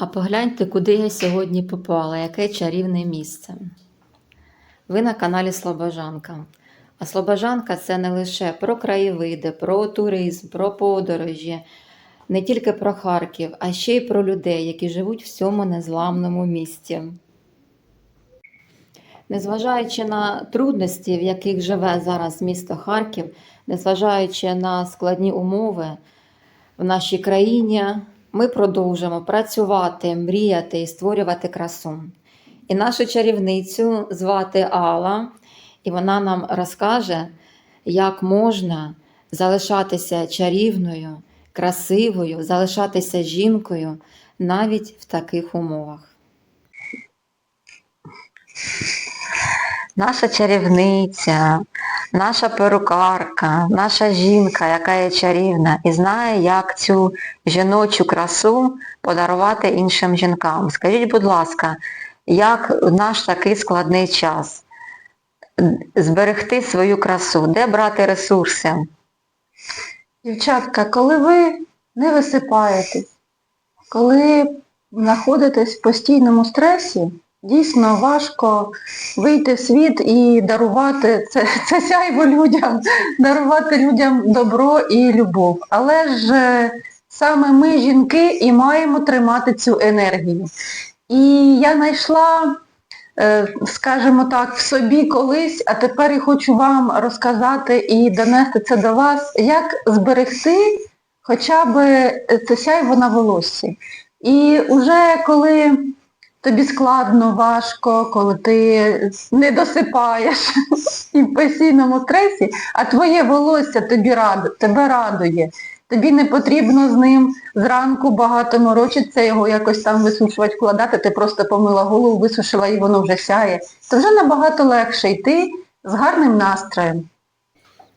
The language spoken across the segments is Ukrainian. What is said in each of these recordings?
А погляньте, куди я сьогодні попала, яке чарівне місце. Ви на каналі Слобожанка. А Слобожанка це не лише про краєвиди, про туризм, про подорожі, не тільки про Харків, а ще й про людей, які живуть в цьому незламному місті. Незважаючи на трудності, в яких живе зараз місто Харків, незважаючи на складні умови в нашій країні, ми продовжимо працювати, мріяти і створювати красу. І нашу чарівницю звати Алла, і вона нам розкаже, як можна залишатися чарівною, красивою, залишатися жінкою навіть в таких умовах. Наша чарівниця, наша перукарка, наша жінка, яка є чарівна і знає, як цю жіночу красу подарувати іншим жінкам. Скажіть, будь ласка, як в наш такий складний час зберегти свою красу, де брати ресурси? Дівчатка, коли ви не висипаєтесь, коли знаходитесь в постійному стресі, дійсно важко вийти в світ і дарувати це, це сяйво людям, дарувати людям добро і любов. Але ж е, саме ми, жінки, і маємо тримати цю енергію. І я знайшла, е, скажімо так, в собі колись, а тепер і хочу вам розказати і донести це до вас, як зберегти хоча б це сяйво на волоссі. І вже коли тобі складно, важко, коли ти не досипаєш і в постійному стресі, а твоє волосся тобі радує, тебе радує. Тобі не потрібно з ним зранку багато морочитися, його якось там висушувати, вкладати, ти просто помила голову, висушила і воно вже сяє. То вже набагато легше йти з гарним настроєм.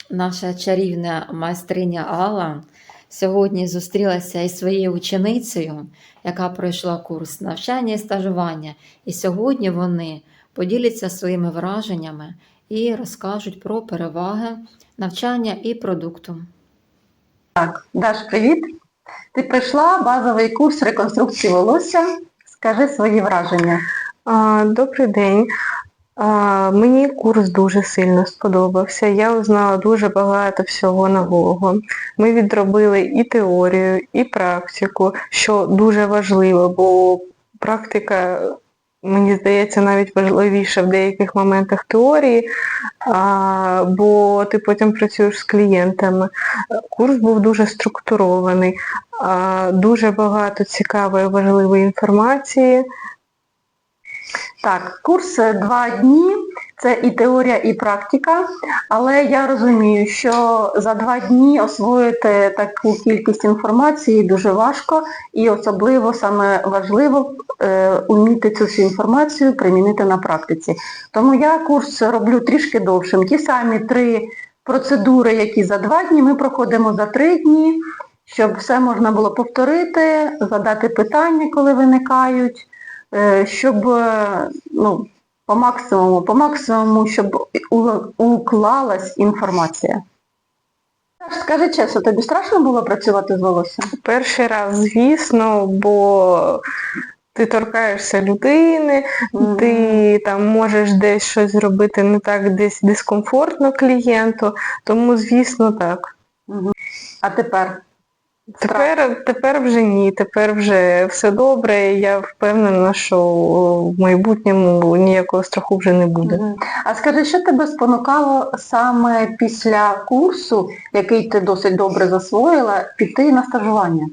Наша чарівна майстриня Алла сьогодні зустрілася із своєю ученицею, яка пройшла курс навчання і стажування. І сьогодні вони поділяться своїми враженнями і розкажуть про переваги навчання і продукту. Так, Даш, привіт. Ти пройшла базовий курс реконструкції волосся. Скажи свої враження. Добрий день. Мені курс дуже сильно сподобався. Я узнала дуже багато всього нового. Ми відробили і теорію, і практику, що дуже важливо, бо практика, мені здається, навіть важливіша в деяких моментах теорії, бо ти потім працюєш з клієнтами. Курс був дуже структурований, дуже багато цікавої важливої інформації. Так, курс е, два дні, це і теорія, і практика, але я розумію, що за два дні освоїти таку кількість інформації дуже важко і особливо саме важливо е, уміти цю всю інформацію примінити на практиці. Тому я курс роблю трішки довшим. Ті самі три процедури, які за два дні, ми проходимо за три дні, щоб все можна було повторити, задати питання, коли виникають щоб е, ну, по максимуму, по максимуму, щоб уклалась інформація. Скажи чесно, тобі страшно було працювати з волоссям? Перший раз, звісно, бо ти торкаєшся людини, Мгм. ти там можеш десь щось зробити не так десь дискомфортно клієнту, тому, звісно, так. Мгм. А тепер? Тепер, тепер вже ні, тепер вже все добре, я впевнена, що в майбутньому ніякого страху вже не буде. А скажи, що тебе спонукало саме після курсу, який ти досить добре засвоїла, піти на стажування?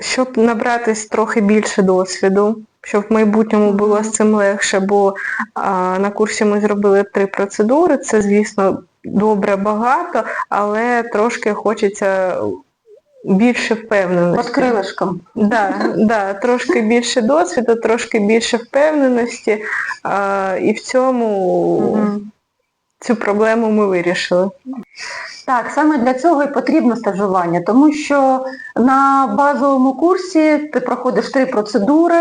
Щоб набратись трохи більше досвіду, щоб в майбутньому було з цим легше, бо а, на курсі ми зробили три процедури, це, звісно, добре багато, але трошки хочеться більше впевненості. Під крилишком. Да, да, трошки більше досвіду, трошки більше впевненості, а, і в цьому угу. цю проблему ми вирішили. Так, саме для цього і потрібно стажування, тому що на базовому курсі ти проходиш три процедури,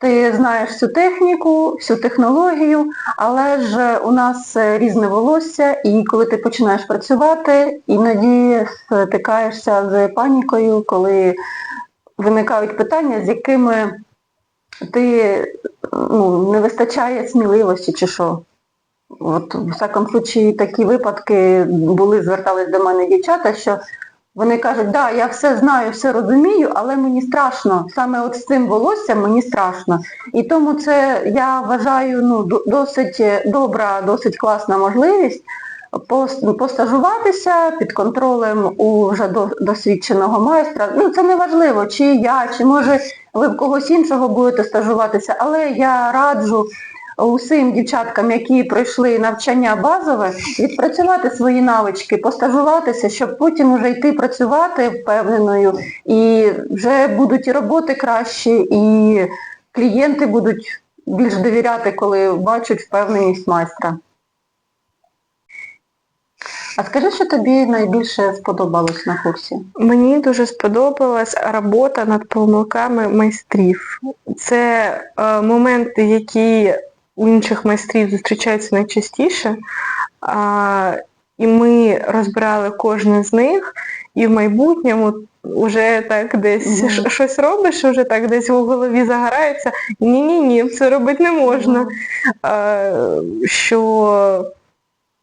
ти знаєш всю техніку, всю технологію, але ж у нас е, різне волосся, і коли ти починаєш працювати, іноді стикаєшся з панікою, коли виникають питання, з якими ти ну, не вистачає сміливості чи що? От, в всякому случаї такі випадки були, звертались до мене дівчата, що вони кажуть, да, я все знаю, все розумію, але мені страшно. Саме от з цим волоссям мені страшно. І тому це, я вважаю, ну, досить добра, досить класна можливість постажуватися під контролем у вже досвідченого майстра. Ну, це не важливо, чи я, чи може ви в когось іншого будете стажуватися, але я раджу усім дівчаткам, які пройшли навчання базове, відпрацювати свої навички, постажуватися, щоб потім вже йти працювати впевненою, і вже будуть і роботи кращі, і клієнти будуть більш довіряти, коли бачать впевненість майстра. А скажи, що тобі найбільше сподобалось на курсі? Мені дуже сподобалась робота над помилками майстрів. Це е, моменти, які у інших майстрів зустрічаються найчастіше. А, і ми розбирали кожен з них, і в майбутньому вже так десь ш- щось робиш, вже так десь у голові загорається. Ні-ні ні, це робити не можна. А, що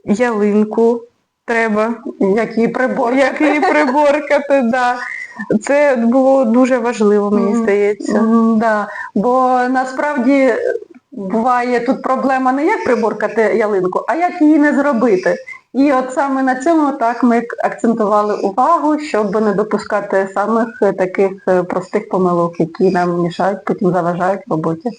ялинку треба Як її прибор. як її приборкати, да. Це було дуже важливо, мені здається. М, Да. Бо насправді буває тут проблема не як приборкати ялинку, а як її не зробити. І от саме на цьому так ми акцентували увагу, щоб не допускати самих е, таких е, простих помилок, які нам мішають, потім заважають в роботі.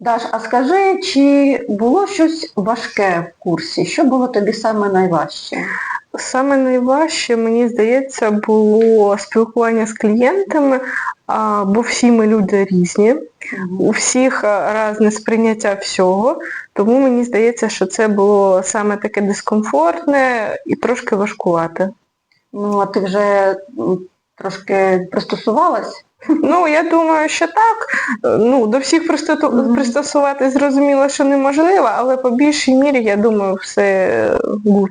Даш, а скажи, чи було щось важке в курсі? Що було тобі саме найважче? Саме найважче, мені здається, було спілкування з клієнтами, бо всі ми люди різні, у всіх різне сприйняття всього, тому мені здається, що це було саме таке дискомфортне і трошки важкувате. Ну, а ти вже трошки пристосувалась? Ну, я думаю, що так. Ну, до всіх пристосувати зрозуміло, що неможливо, але по більшій мірі, я думаю, все гуд.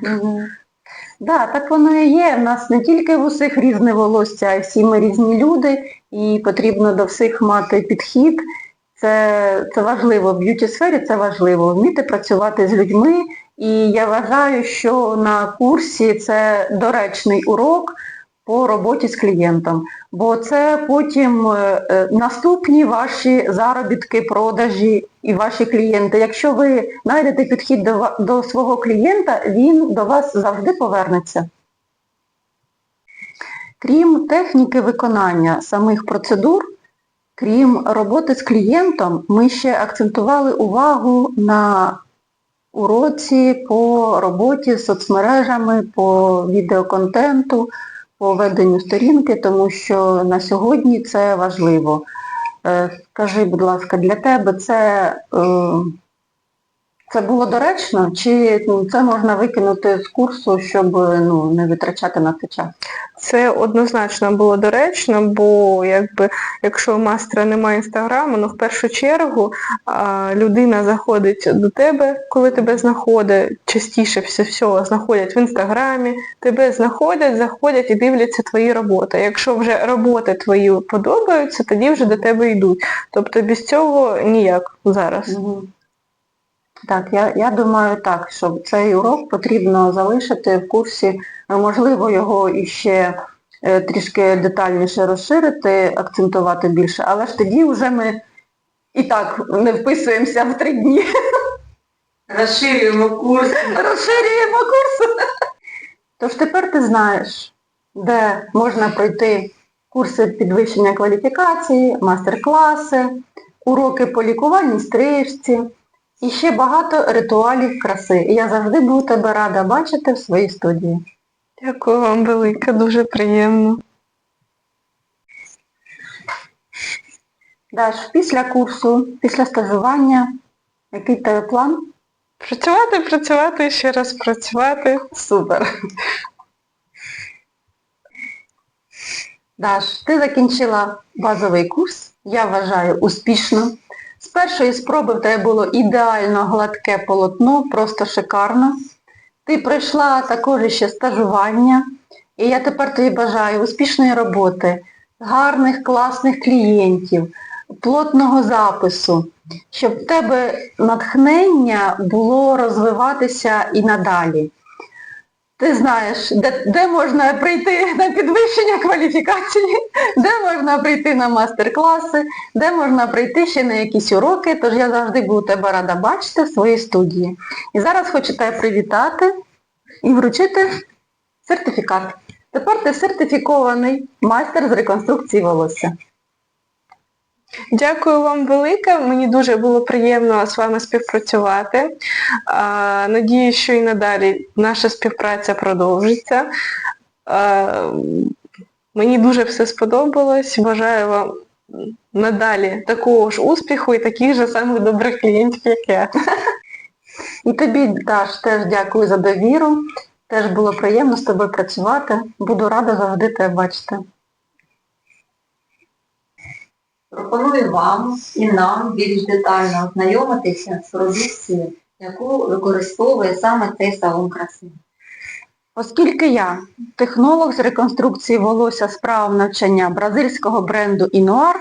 Да, так воно і є. У нас не тільки в усіх різне волосся, а й всі ми різні люди, і потрібно до всіх мати підхід. Це, це важливо. В б'юті сфері це важливо. Вміти працювати з людьми. І я вважаю, що на курсі це доречний урок по роботі з клієнтом. Бо це потім е, е, наступні ваші заробітки, продажі і ваші клієнти. Якщо ви знайдете підхід до, до свого клієнта, він до вас завжди повернеться. Крім техніки виконання самих процедур, крім роботи з клієнтом, ми ще акцентували увагу на уроці по роботі з соцмережами, по відеоконтенту, по веденню сторінки, тому що на сьогодні це важливо. Е, Скажи, будь ласка, для тебе це, е, це було доречно, чи ну, це можна викинути з курсу, щоб ну, не витрачати на це час? Це однозначно було доречно, бо якби якщо у мастера немає інстаграму, ну в першу чергу а, людина заходить до тебе, коли тебе знаходить, частіше все всього знаходять в інстаграмі, тебе знаходять, заходять і дивляться твої роботи. Якщо вже роботи твої подобаються, тоді вже до тебе йдуть. Тобто без цього ніяк зараз. Мгм. Так, я, я думаю так, що цей урок потрібно залишити в курсі, можливо, його іще е, трішки детальніше розширити, акцентувати більше, але ж тоді вже ми і так не вписуємося в три дні. Розширюємо курс. Розширюємо курс. Тож тепер ти знаєш, де можна пройти курси підвищення кваліфікації, мастер-класи, уроки по лікувальній стрижці і ще багато ритуалів краси. Я завжди буду тебе рада бачити в своїй студії. Дякую вам велике, дуже приємно. Даш, після курсу, після стажування, який тебе план? Працювати, працювати, ще раз працювати. Супер. Даш, ти закінчила базовий курс, я вважаю, успішно. З першої спроби в тебе було ідеально гладке полотно, просто шикарно. Ти пройшла також ще стажування, і я тепер тобі бажаю успішної роботи, гарних, класних клієнтів, плотного запису, щоб в тебе натхнення було розвиватися і надалі. Ти знаєш, де, де можна прийти на підвищення кваліфікації, де можна прийти на мастер-класи, де можна прийти ще на якісь уроки, тож я завжди буду тебе рада бачити в своїй студії. І зараз хочу тебе привітати і вручити сертифікат. Тепер ти сертифікований майстер з реконструкції волосся. Дякую вам велике. Мені дуже було приємно з вами співпрацювати. Надію, що і надалі наша співпраця продовжиться. Мені дуже все сподобалось. Бажаю вам надалі такого ж успіху і таких же самих добрих клієнтів, як я. І тобі, Даш, теж дякую за довіру. Теж було приємно з тобою працювати. Буду рада завжди тебе бачити. Пропоную вам і нам більш детально ознайомитися з продукцією, яку використовує саме цей салон краси. Оскільки я технолог з реконструкції волосся з правом навчання бразильського бренду Inuar,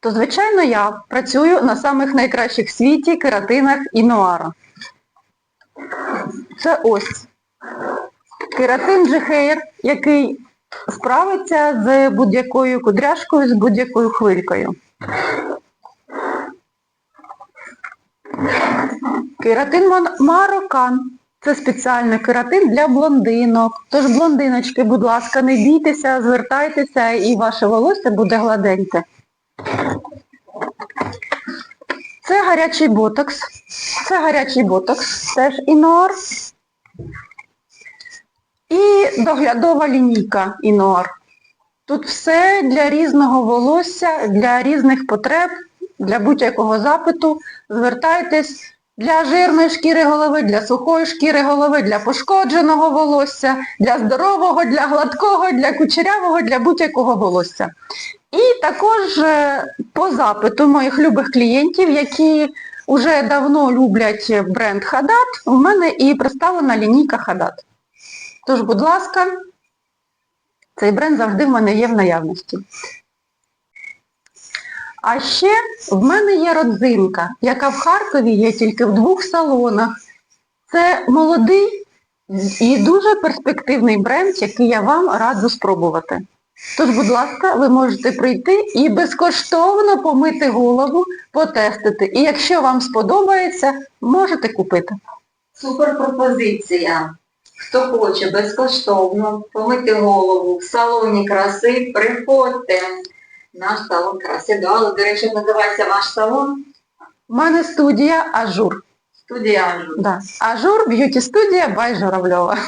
то звичайно я працюю на самих найкращих в світі кератинах Inuar. Це ось кератин G-Hair, який справиться з будь-якою кудряшкою, з будь-якою хвилькою. Кератин Марокан. Це спеціальний кератин для блондинок. Тож, блондиночки, будь ласка, не бійтеся, звертайтеся і ваше волосся буде гладеньке. Це гарячий ботокс. Це гарячий ботокс, теж інор. І доглядова лінійка інор. Тут все для різного волосся, для різних потреб, для будь-якого запиту. Звертайтесь для жирної шкіри голови, для сухої шкіри голови, для пошкодженого волосся, для здорового, для гладкого, для кучерявого, для будь-якого волосся. І також е, по запиту моїх любих клієнтів, які вже давно люблять бренд Хадат, у мене і представлена лінійка Хадат. Тож, будь ласка, цей бренд завжди в мене є в наявності. А ще в мене є родзинка, яка в Харкові є тільки в двох салонах. Це молодий і дуже перспективний бренд, який я вам раджу спробувати. Тож, будь ласка, ви можете прийти і безкоштовно помити голову, потестити. І якщо вам сподобається, можете купити. Супер пропозиція. Хто хоче безкоштовно помити голову в салоні краси, приходьте. Наш салон краси. Да, але, до речі, називається ваш салон? У мене студія Ажур. Студія Анжу. Да. Ажур б'юті студія Бай Журавльова.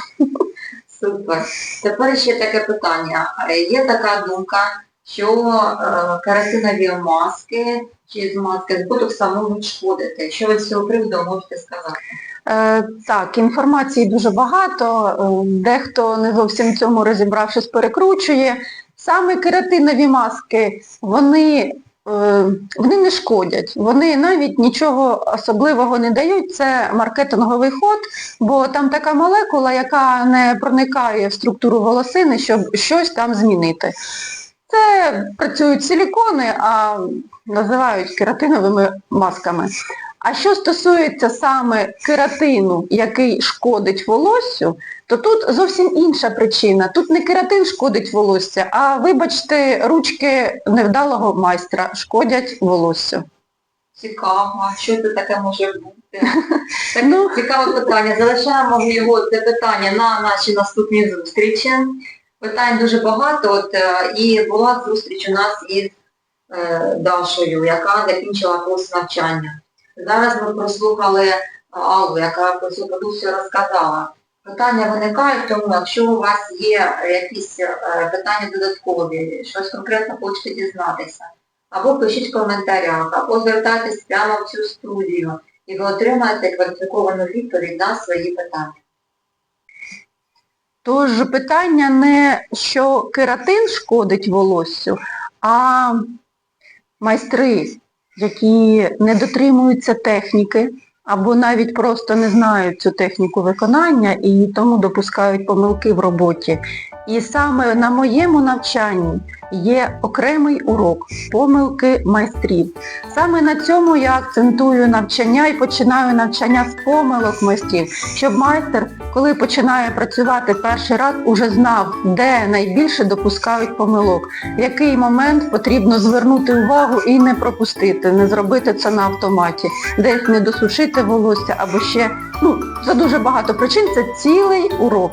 Супер. Тепер ще таке питання. Є така думка, що е, каротинові маски чи маски з ботокса можуть шкодити. Що ви з цього приводу можете сказати? Е, так, інформації дуже багато, е, дехто не зовсім цьому розібравшись перекручує. Саме кератинові маски, вони, е, вони не шкодять, вони навіть нічого особливого не дають, це маркетинговий ход, бо там така молекула, яка не проникає в структуру волосини, щоб щось там змінити. Це працюють силікони, а називають кератиновими масками. А що стосується саме кератину, який шкодить волоссю, то тут зовсім інша причина. Тут не кератин шкодить волосся, а вибачте, ручки невдалого майстра шкодять волоссю. Цікаво, а що це таке може бути? Так, Ну. цікаве питання. Залишаємо його це питання на наші наступні зустрічі. Питань дуже багато. От, е, і була зустріч у нас із е, Дашою, яка закінчила курс навчання. Зараз ми прослухали Аллу, яка про цю продукцію розказала. Питання виникають, тому якщо у вас є якісь е, питання додаткові, щось конкретно хочете дізнатися, або пишіть в коментарях, або звертайтесь прямо в цю студію, і ви отримаєте кваліфіковану відповідь на свої питання. Тож питання не що кератин шкодить волоссю, а майстри, які не дотримуються техніки, або навіть просто не знають цю техніку виконання і тому допускають помилки в роботі. І саме на моєму навчанні є окремий урок помилки майстрів. Саме на цьому я акцентую навчання і починаю навчання з помилок майстрів, щоб майстер, коли починає працювати перший раз, уже знав, де найбільше допускають помилок, в який момент потрібно звернути увагу і не пропустити, не зробити це на автоматі, десь не досушити волосся або ще, ну, за дуже багато причин це цілий урок.